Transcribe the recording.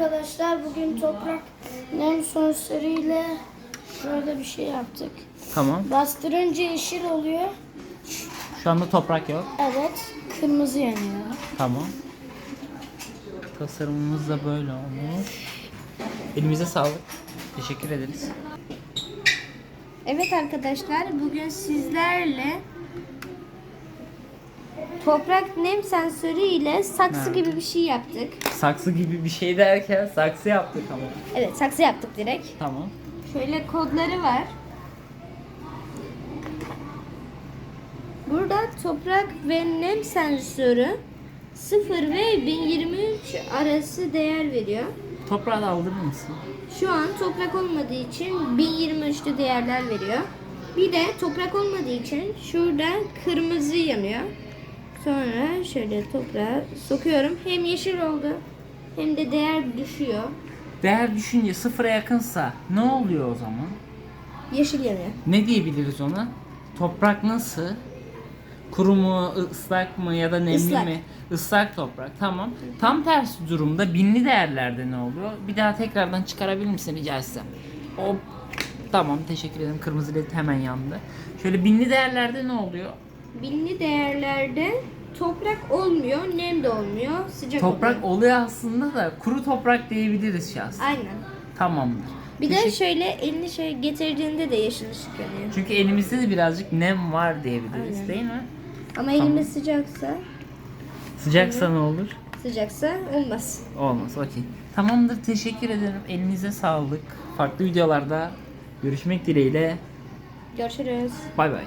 arkadaşlar bugün toprak nem sonsörüyle şöyle bir şey yaptık. Tamam. Bastırınca yeşil oluyor. Şu anda toprak yok. Evet kırmızı yanıyor. Tamam. Tasarımımız da böyle olmuş. Elimize sağlık. Teşekkür ederiz. Evet arkadaşlar bugün sizlerle toprak nem sensörü ile saksı Ha. gibi bir şey yaptık. Saksı gibi bir şey derken saksı yaptık ama. Evet saksı yaptık direkt. Tamam. Şöyle kodları var. Burada toprak ve nem sensörü 0 ve 1023 arası değer veriyor. Toprağı da aldırır mısın? Şu an toprak olmadığı için 1023'te değerler veriyor. Bir de toprak olmadığı için şurada kırmızı yanıyor. Sonra şöyle toprağa sokuyorum. Hem yeşil oldu hem de değer düşüyor. Değer düşünce sıfıra yakınsa ne oluyor o zaman? Yeşil yanıyor. Ne diyebiliriz ona? Toprak nasıl? Kuru mu, ıslak mı ya da nemli Islak. mi? Islak toprak. Tamam. Tam tersi durumda binli değerlerde ne oluyor? Bir daha tekrardan çıkarabilir misin rica etsem? Hop. Tamam teşekkür ederim. Kırmızı led hemen yandı. Şöyle binli değerlerde ne oluyor? Binli değerlerde toprak olmuyor, nem de olmuyor, sıcak Toprak oluyor. oluyor aslında da kuru toprak diyebiliriz şahsen. Aynen. Tamamdır. Bir de Teşekkür- şöyle elini şey getirdiğinde de yeşil ışık yanıyor. Çünkü elimizde de birazcık nem var diyebiliriz Aynen. değil mi? Ama elimiz sıcaksa, Sıcaksa ne olur? sıcaksa olmaz. Olmaz okey. Tamamdır teşekkür ederim. Elinize sağlık. Farklı videolarda görüşmek dileğiyle. Görüşürüz. Bay bay.